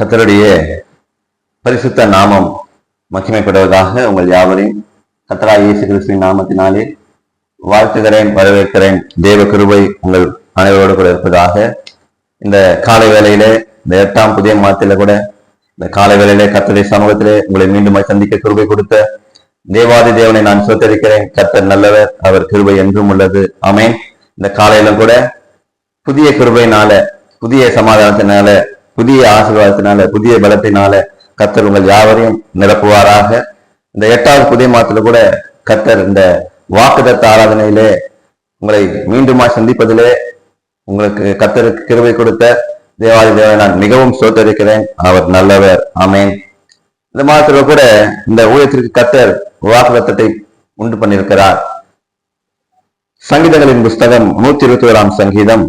கத்தருடைய பரிசுத்த நாமம் மகிமைப்படுவதாக உங்கள் யாவரையும் கத்தரா இயேசு கிறிஸ்துவின் நாமத்தினாலே வாழ்த்துகிறேன் வரவேற்கிறேன். தேவ கிருபை உங்கள் அனைவரோடு கூட இருப்பதாக. இந்த காலை வேளையிலே இந்த எட்டாம் புதிய மாதத்தில கூட இந்த காலை வேளையிலே கத்தரை சமூகத்திலே உங்களை மீண்டும் சந்திக்க கிருபை கொடுத்த தேவாதி தேவனை நான் சொத்தரிக்கிறேன். கத்தர் நல்லவர் அவர் கிருபை என்றும் உள்ளது. அமேன் இந்த காலையிலும் கூட புதிய கிருபையினால புதிய சமாதானத்தினால புதிய ஆசீர்வாதத்தினால புதிய பலத்தினால கத்தர் உங்கள் யாவரையும் நிரப்புவாராக. இந்த எட்டாவது புதிய மாதத்துல கூட கத்தர் இந்த வாக்குதத்த ஆராதனையிலே உங்களை மீண்டுமா சந்திப்பதிலே உங்களுக்கு கத்தருக்கு கிருவை கொடுத்த தேவாதி தேவனை நான் மிகவும் சோத்தரிக்கிறேன். அவர் நல்லவர். ஆமேன். இந்த மாதத்துல கூட இந்த ஊழியத்திற்கு கத்தர் வாக்குதத்தத்தை உண்டு பண்ணியிருக்கிறார். சங்கீதங்களின் புஸ்தகம் நூத்தி இருபத்தி ஓராம் சங்கீதம்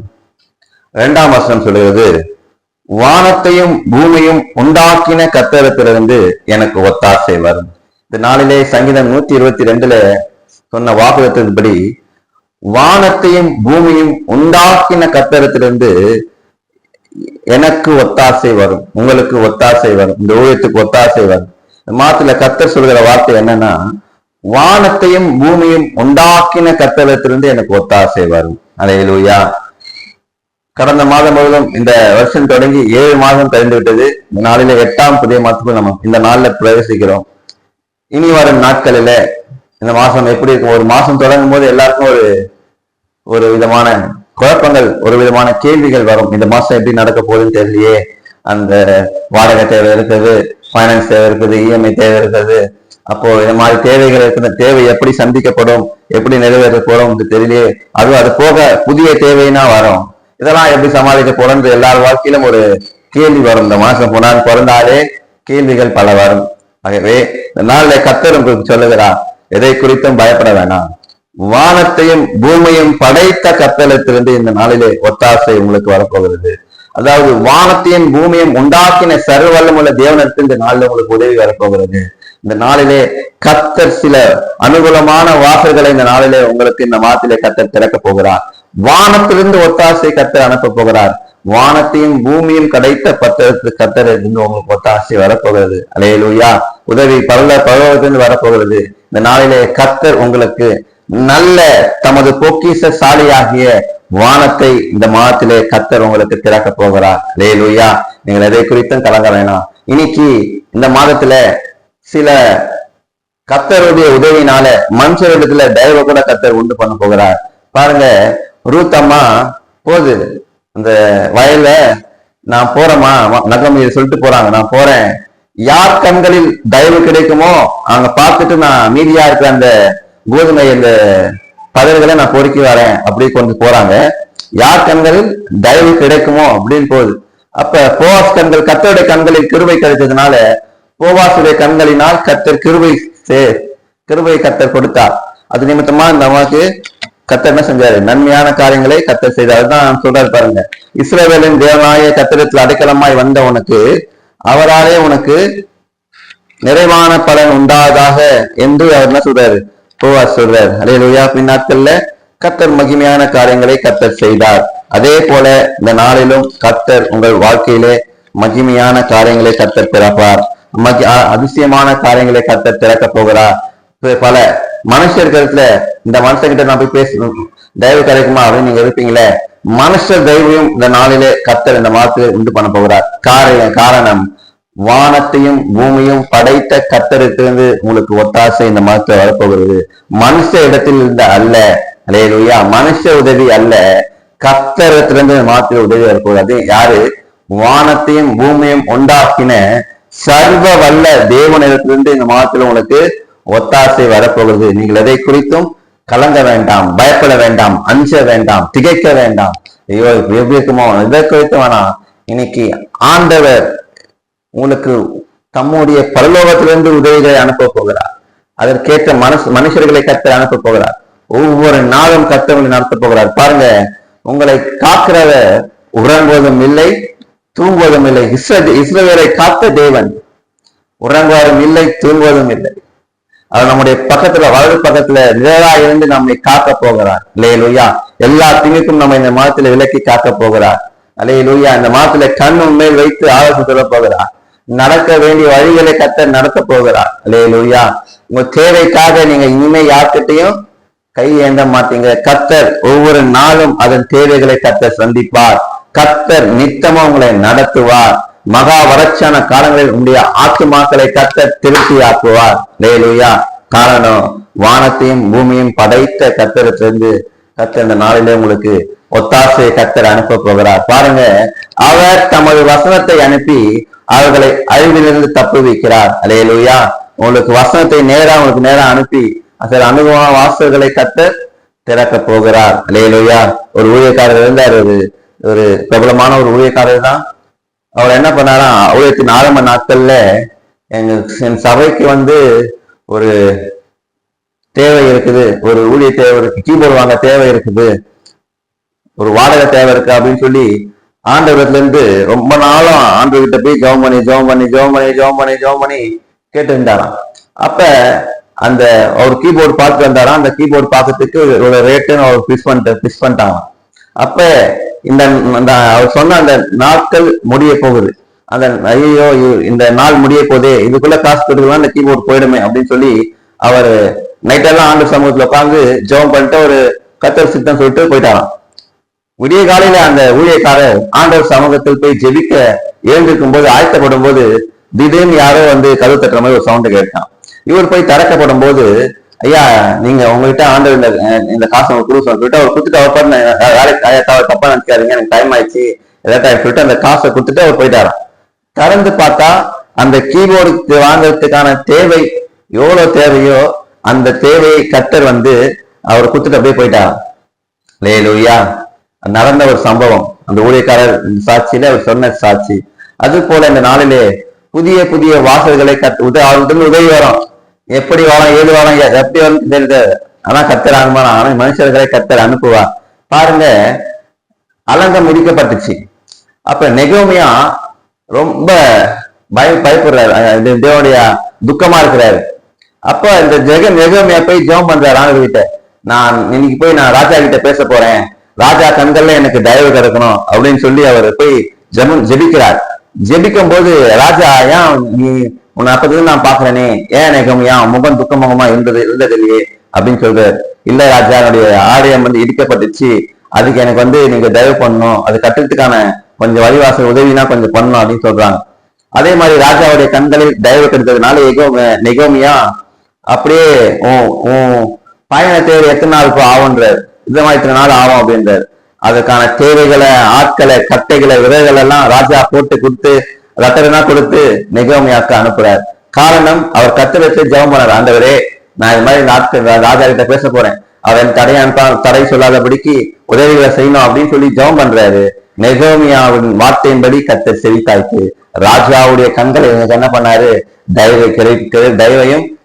இரண்டாம் வசனம் சொல்கிறது வானத்தையும் பூமியும் உண்டாக்கின கத்தரத்திலிருந்து எனக்கு ஒத்தாசை வரும். இந்த நாளிலே சங்கீதம் நூத்தி இருபத்தி ரெண்டுல சொன்ன வாக்குதத்தின்படி வானத்தையும் பூமியும் உண்டாக்கின கத்தரத்திலிருந்து எனக்கு ஒத்தாசை வரும். உங்களுக்கு ஒத்தாசை வரும். இந்த ஊழியத்துக்கு ஒத்தாசை வரும். இந்த மாத்துல கத்தர் சொல்கிற வார்த்தை என்னன்னா வானத்தையும் பூமியும் உண்டாக்கின கத்தரத்திலிருந்து எனக்கு ஒத்தாசை வரும். அலையலூயா கடந்த மாதம் முழுவதும் இந்த வருஷம் தொடங்கி ஏழு மாதம் கழிந்து விட்டது இந்த நாளில எட்டாம் புதிய மாதத்துக்கு நம்ம இந்த நாள்ல பிரவேசிக்கிறோம். இனி வரும் நாட்களில இந்த மாசம் எப்படி இருக்கும்? ஒரு மாசம் தொடங்கும் போது எல்லாருக்கும் ஒரு ஒரு விதமான குழப்பங்கள் ஒரு விதமான கேள்விகள் வரும். இந்த மாசம் எப்படி நடக்க போகுதுன்னு தெரியலையே. அந்த வாடகை தேவை இருக்குது ஃபைனான்ஸ் தேவை இருக்குது இஎம்ஐ தேவை இருக்குது அப்போ இந்த மாதிரி தேவைகள் இருக்கிற தேவை எப்படி சந்திக்கப்படும் எப்படி நிறைவேற போறோம் தெரியலையே. அதுவும் அது போக புதிய தேவைன்னா வரும். இதெல்லாம் எப்படி சமாளிக்க போறோம்னு எல்லார் வாழ்க்கையிலும் ஒரு கேள்வி வரும். இந்த மாசம் போனால் பிறந்தாலே கேள்விகள் பல வரும். ஆகவே இந்த நாளில் கத்தர் உங்களுக்கு சொல்லுகிறார் எதை குறித்தும் பயப்பட வேணாம். வானத்தையும் பூமியும் படைத்த கத்தலத்திலிருந்து இந்த நாளிலே ஒத்தாசை உங்களுக்கு வரப்போகிறது. அதாவது வானத்தையும் பூமியும் உண்டாக்கின சர்வல்லமுள்ள தேவனத்தில் இந்த நாளில் உங்களுக்கு உதவி வரப்போகிறது. இந்த நாளிலே கத்தர் சில அனுகூலமான வாசல்களை இந்த நாளிலே உங்களுக்கு இந்த மாதத்திலே கத்தர் திறக்க போகிறார். வானத்திலிருந்து ஒத்தாசை கத்தர் அனுப்ப போகிறார். வானத்தையும் பூமியும் கடைத்த பத்திரத்து கத்தர் இருந்து உங்களுக்கு ஒத்தாசை வரப்போகிறது. அலையலூயா. உதவி பல்ல பருவத்திலிருந்து வரப்போகிறது. இந்த நாளிலே கத்தர் உங்களுக்கு நல்ல தமது பொக்கிச சாலையாகிய வானத்தை இந்த மாதத்திலே கத்தர் உங்களுக்கு திறக்க போகிறார். லேலுயா நீங்கள் எதை குறித்தும் கலங்க வேணாம். இன்னைக்கு இந்த மாதத்துல சில கத்தருடைய உதவினால மனுஷரிடத்துல தயவு கூட கத்தர் உண்டு பண்ண போகிறார். பாருங்க ரூத் அம்மா அந்த வயல்ல நான் போறேம்மா நகம் சொல்லிட்டு போறாங்க. நான் போறேன். யார் கண்களில் தயவு கிடைக்குமோ அங்க பார்த்துட்டு நான் மீதியா இருக்கிற அந்த கோதுமை அந்த பதவிகளை நான் பொறுக்கி வரேன். அப்படி கொண்டு போறாங்க. யார் கண்களில் தயவு கிடைக்குமோ அப்படின்னு போகுது அப்ப போவாஸ் கண்கள் கத்தருடைய கண்களில் கிருபை கிடைத்ததுனால போவாசுடைய கண்களினால் கத்தர் கிருபை சே- கிருபை கத்தர் கொடுத்தார். அது நிமித்தமா இந்த அம்மாவுக்கு கத்தர் என்ன செஞ்சாரு? நன்மையான காரியங்களை கத்தர் செய்தார். அதுதான் சொல்றாரு பாருங்க. இஸ்ரவேலின் தேவனாய கத்திரத்தில் அடைக்கலமாய் வந்த உனக்கு அவராலே உனக்கு நிறைவான பலன் உண்டாதாக என்று அவர் என்ன சொல்றாரு? போவார் சொல்றார். அதே லோயா பின்னாத்தல்ல கத்தர் மகிமையான காரியங்களை கத்தர் செய்தார். அதே போல இந்த நாளிலும் கத்தர் உங்கள் வாழ்க்கையிலே மகிமையான காரியங்களை கத்தர் திறப்பார் மகி அதிசயமான காரியங்களை கத்தர் திறக்க போகிறார். பல மனுஷர் கருத்துல இந்த மனுஷங்கிட்ட நான் போய் பேசணும். தயவு கிடைக்குமா அப்படின்னு நீங்க இருப்பீங்களே? மனுஷர் தெய்வம் இந்த நாளிலே கத்தர் இந்த மாதத்திலே உண்டு பண்ண போகிறார். காரணம் காரணம் வானத்தையும் பூமியும் படைத்த கத்தரிலிருந்து உங்களுக்கு ஒத்தாசை இந்த மாதத்துல வரப்போகிறது. மனுஷ இடத்தில் இருந்த அல்ல. அலையலுயா மனுஷ உதவி அல்ல. கத்தரத்திலிருந்து இந்த மாதத்தில் உதவி வரப்போகிறது. யாரு? வானத்தையும் பூமியும் உண்டாக்கின சர்வ வல்ல தேவனிடத்திலிருந்து இந்த மாதத்துல உங்களுக்கு ஒத்தாசை வரப்போகிறது. நீங்கள் எதை குறித்தும் கலங்க வேண்டாம் பயப்பட வேண்டாம் அஞ்ச வேண்டாம் திகைக்க வேண்டாம். ஐயோ இப்ப எப்படி இருக்குமோ? இதை குறித்து வேணாம். இன்னைக்கு ஆண்டவர் உங்களுக்கு தம்முடைய பரலோகத்திலிருந்து உதவிகளை அனுப்ப போகிறார். அதற்கேற்ற மனசு மனுஷர்களை கத்த அனுப்ப போகிறார். ஒவ்வொரு நாளும் கத்தவங்களை நடத்த போகிறார். பாருங்க உங்களை காக்கிறவர் உறங்குவதும் இல்லை தூங்குவதும் இல்லை. இஸ்ர இஸ்ரவேலை காத்த தேவன் உறங்குவதும் இல்லை தூங்குவதும் இல்லை. அவர் நம்முடைய பக்கத்துல வலது பக்கத்துல நிழலா இருந்து நம்மை காக்க போகிறார். லேலுயா எல்லா திணிக்கும் நம்ம இந்த மாதத்துல விலக்கி காக்க போகிறார். அல்லேலூயா. இந்த மாதத்துல கண் உண்மையில் வைத்து ஆலோசனை சொல்ல போகிறார். நடக்க வேண்டிய வழிகளை கத்த நடத்த போகிறார். அல்லேலூயா. உங்க தேவைக்காக நீங்க இனிமே யார்கிட்டையும் கை ஏந்த மாட்டீங்க. கத்தர் ஒவ்வொரு நாளும் அதன் தேவைகளை கத்தர் சந்திப்பார். கத்தர் நித்தமா உங்களை நடத்துவார். மகா வறட்சியான காலங்களில் உடைய ஆத்துமாக்களை கத்த திருப்தி ஆக்குவார். லேலுயா காரணம் வானத்தையும் பூமியும் படைத்த கத்தரிலிருந்து கத்த இந்த நாளிலே உங்களுக்கு ஒத்தாசையை கத்தர் அனுப்ப போகிறார். பாருங்க அவர் தமது வசனத்தை அனுப்பி அவர்களை அழிவிலிருந்து தப்பு வைக்கிறார். அலையலுயா உங்களுக்கு வசனத்தை நேரா உங்களுக்கு நேரா அனுப்பி சில அனுபவ வாசல்களை கத்த திறக்க போகிறார். அலையலுயா ஒரு ஊழியக்காரர் இருந்தார் ஒரு ஒரு பிரபலமான ஒரு ஊழியக்காரர் தான் அவர் என்ன பண்ணாராம்? பண்ணாரா நாலு மணி நாட்கள்ல எங்க என் சபைக்கு வந்து ஒரு தேவை இருக்குது. ஒரு ஊழிய தேவை இருக்கு. கீபோர்டு வாங்க தேவை இருக்குது. ஒரு வாடகை தேவை இருக்கு அப்படின்னு சொல்லி ஆண்டவரத்துல இருந்து ரொம்ப நாளும் ஆண்டவர்கிட்ட போய் ஜெபம் பண்ணி ஜெபம் பண்ணி ஜெபம் பண்ணி ஜெபம் பண்ணி ஜெபம் பண்ணி கேட்டு இருந்தாராம் அப்ப அந்த அவர் கீபோர்டு பார்த்து வந்தாராம். அந்த கீபோர்டு பார்க்கறதுக்கு ஒரு ரேட்டுன்னு அவர் பிக்ஸ் பண்ணிட்டு பிக்ஸ் பண்ணிட்டாங்க அப்ப இந்த அவர் சொன்ன அந்த நாட்கள் முடிய போகுது. அந்த ஐயோ இந்த நாள் முடிய போதே இதுக்குள்ள காசு கொடுக்கலாம் இந்த கீபோர்டு போயிடுமே அப்படின்னு சொல்லி அவர் நைட்டெல்லாம் ஆண்டு சமூகத்துல உட்காந்து ஜெபம் பண்ணிட்டு ஒரு கத்தர் சித்தம் சொல்லிட்டு போயிட்டாராம். விடிய காலையில அந்த ஊழியக்காரர் ஆண்டவர் சமூகத்தில் போய் ஜெபிக்க எழுந்திருக்கும் போது ஆயத்தப்படும் போது திடீர்னு யாரோ வந்து கதவு தட்டுற மாதிரி ஒரு சவுண்ட் கேட்டான். இவர் போய் திறக்கப்படும் போது ஐயா நீங்க உங்ககிட்ட ஆண்டவர் இந்த இந்த காசை உங்களுக்கு கொடுக்க சொல்லிட்டு அவர் கொடுத்துட்டு அவர் பாட்டு வேலைக்கு ஐயா தவிர தப்பா நினைக்காதீங்க எனக்கு டைம் ஆயிடுச்சு ஏதாட்டும் சொல்லிட்டு அந்த காசை கொடுத்துட்டு அவர் போயிட்டாராம். கறந்து பார்த்தா அந்த கீபோர்டுக்கு வாங்குறதுக்கான தேவை எவ்வளவு தேவையோ அந்த தேவையை கத்தர் வந்து அவர் கொடுத்துட்டு அப்படியே போயிட்டாராம். லேலுயா நடந்த ஒரு சம்பவம். அந்த ஊழியக்காரர் சாட்சியில அவர் சொன்ன சாட்சி. அது போல இந்த நாளிலே புதிய புதிய வாசல்களை கத்து உதவி உதவி வரும். எப்படி வரும் ஏது வாழம் எப்படி வரும் தெரியுது அதான் கத்தர் ஆனால் மனுஷர்களை கத்தர் அனுப்புவா பாருங்க அலங்க முடிக்கப்பட்டுச்சு. அப்ப நெகோமியா ரொம்ப பய பயப்படுறாரு. இது தேவனுடைய துக்கமா இருக்கிறாரு. அப்ப இந்த ஜெக நெகோமியா போய் ஜெபம் பண்றாரு ஆண்டு கிட்ட நான் இன்னைக்கு போய் நான் ராஜா கிட்ட பேச போறேன். ராஜா கண்கள்ல எனக்கு தயவு கிடைக்கணும் அப்படின்னு சொல்லி அவர் போய் ஜெபம் ஜெபிக்கிறார். ஜெபிக்கும் போது ராஜா ஏன் நீ உன்னை அப்பதான் நான் பாக்குறேனே ஏன் நெகோமியா முகம் துக்கமுகமா இருந்தது இருந்தது இல்லையே அப்படின்னு சொல்றாரு இல்ல ராஜா என்னுடைய ஆலயம் வந்து இடிக்கப்பட்டுச்சு. அதுக்கு எனக்கு வந்து நீங்க தயவு பண்ணணும். அது கட்டுறதுக்கான கொஞ்சம் வழிவாசல் உதவினா கொஞ்சம் பண்ணணும் அப்படின்னு சொல்றாங்க. அதே மாதிரி ராஜாவுடைய கண்களில் தயவு கிடைத்ததுனால நிகோமியா அப்படியே உன் பயண தேவை எத்தனை நாள் இப்போ ஆகுன்றார் இந்த மாதிரி இத்தனை நாள் ஆகும் அப்படின்றார். அதுக்கான தேவைகளை ஆட்களை கட்டைகளை விதைகள் எல்லாம் ராஜா போட்டு கொடுத்து ரத்தனா கொடுத்து நெகோமியாக்கு அனுப்புறார். காரணம் அவர் கத்திரத்தை ஜெபம் பண்ணார். ஆண்டவரே நான் இது மாதிரி நாட்கள் ராஜா கிட்ட பேச போறேன். அவர் எனக்கு தடை சொல்லாதபடிக்கு உதவிகளை செய்யணும் அப்படின்னு சொல்லி ஜெபம் பண்றாரு. நெகோமியாவின் வார்த்தையின்படி கத்த செவித்தாய்க்கு ராஜாவுடைய கண்களை எனக்கு என்ன பண்ணாரு? தயவை கிடைக்க தயவையும்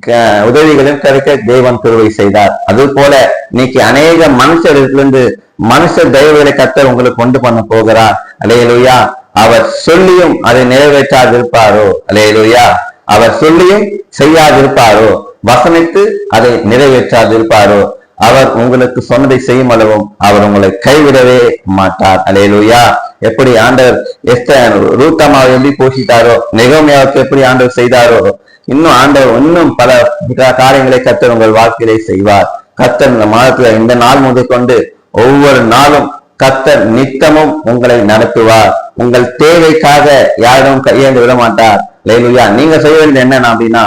க- உதவிகளும் கிடைக்க தெய்வம் திருவை செய்தார். அது போல இன்னைக்கு அநேக மனுஷரிலிருந்து மனுஷ தெய்வங்களை கத்தர் உங்களுக்கு கொண்டு பண்ண போகிறார். அலையலுயா. அவர் சொல்லியும் அதை நிறைவேற்றாதிருப்பாரோ? அலையலுயா அவர் சொல்லியும் செய்யாதிருப்பாரோ? வசனித்து அதை நிறைவேற்றாதிருப்பாரோ? அவர் உங்களுக்கு சொன்னதை செய்யும் அளவும் அவர் உங்களை கைவிடவே மாட்டார். அலையலுயா எப்படி ஆண்டவர் எஸ்தர் ரூத்தமாவை எப்படி போஷித்தாரோ? நெகோமியாவுக்கு எப்படி ஆண்டவர் செய்தாரோ? இன்னும் ஆண்டவர் இன்னும் பல காரியங்களை கத்தர் உங்கள் வாழ்க்கையிலே செய்வார். கத்தர் இந்த மாதத்துல இந்த நாள் முதற்கொண்டு ஒவ்வொரு நாளும் கத்தர் நித்தமும் உங்களை நடத்துவார். உங்கள் தேவைக்காக யாரும் கையேந்து விட மாட்டார் லேலுயா நீங்க செய்ய வேண்டியது என்னன்னா அப்படின்னா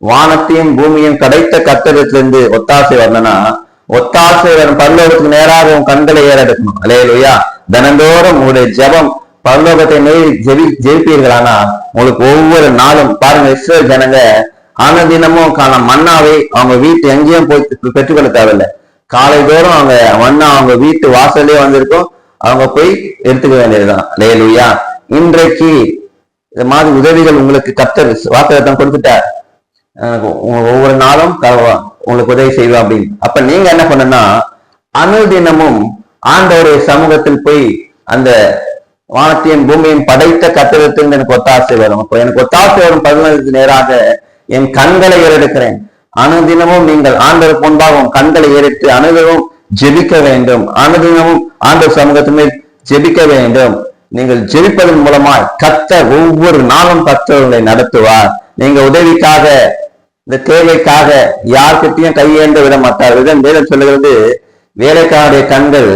வானத்தையும் பூமியும் கிடைத்த கத்தரிலிருந்து ஒத்தாசை வரணும்னா ஒத்தாசை வரும் பல்லோகத்துக்கு நேராக உன் கண்களை ஏறெடுக்கணும் அலையலுயா தினந்தோறும் உங்களுடைய ஜெபம் பரலோகத்தை நெய் ஜெபி ஜெயிப்பீர்களானா உங்களுக்கு ஒவ்வொரு நாளும் பாருங்க இஸ்ரேல் ஜனங்க ஆனதினமும் காண மன்னாவை அவங்க வீட்டு எங்கேயும் போய் பெற்றுக்கொள்ள தேவையில்லை. காலை தோறும் அவங்க மண்ணா அவங்க வீட்டு வாசல்லே வந்திருக்கும். அவங்க போய் எடுத்துக்க வேண்டியதுதான். லேலுயா. இன்றைக்கு இந்த மாதிரி உதவிகள் உங்களுக்கு கத்தர் வாக்குதான் கொடுத்துட்டார். ஒவ்வொரு நாளும் உங்களுக்கு உதவி செய்வோம் அப்படின்னு. அப்ப நீங்க என்ன பண்ணணும்னா அனுதினமும் ஆண்டவருடைய சமூகத்தில் போய் அந்த வானத்தையும் பூமியும் படைத்த கத்திரத்திலிருந்து எனக்கு ஒத்தாசை வரும். அப்போ எனக்கு ஒத்தாசை வரும். பதினதுக்கு நேராக என் கண்களை எடுக்கிறேன் அனுதினமும் நீங்கள் ஆண்டவர் முன்பாகவும் கண்களை ஏறிட்டு அனுதினமும் ஜெபிக்க வேண்டும். அனுதினமும் ஆண்டவர் சமூகத்தின் மேல் ஜெபிக்க வேண்டும். நீங்கள் ஜெபிப்பதன் மூலமாய் கத்தர் ஒவ்வொரு நாளும் கத்தர் நடத்துவார். நீங்க உதவிக்காக இந்த தேவைக்காக யார்கிட்டையும் கையேந்த விட மாட்டார் இதன் வேலை சொல்லுகிறது வேலைக்காரருடைய கண்கள்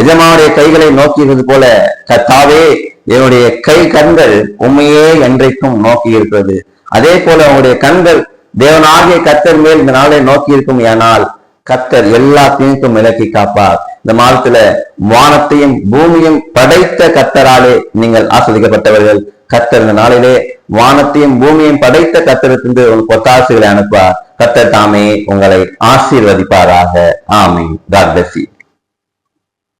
எஜமானுடைய கைகளை நோக்கியது போல கத்தாவே என்னுடைய கை கண்கள் உண்மையே என்றைக்கும் நோக்கி இருக்கிறது. அதே போல உங்களுடைய கண்கள் தேவனாகிய கத்தர் மேல் இந்த நாளை நோக்கி இருக்கும் ஏனால் கத்தர் எல்லா தீங்கும் விலக்கி காப்பார். இந்த மாதத்துல வானத்தையும் பூமியும் படைத்த கத்தராலே நீங்கள் ஆஸ்வதிக்கப்பட்டவர்கள். கத்தர் இந்த நாளிலே வானத்தையும் பூமியையும் படைத்த கத்தரத்திலிருந்து உங்களுக்கு ஒத்தாசுகளை கத்தர் தாமே உங்களை ஆசீர்வதிப்பாராக. ஆமீன். காட்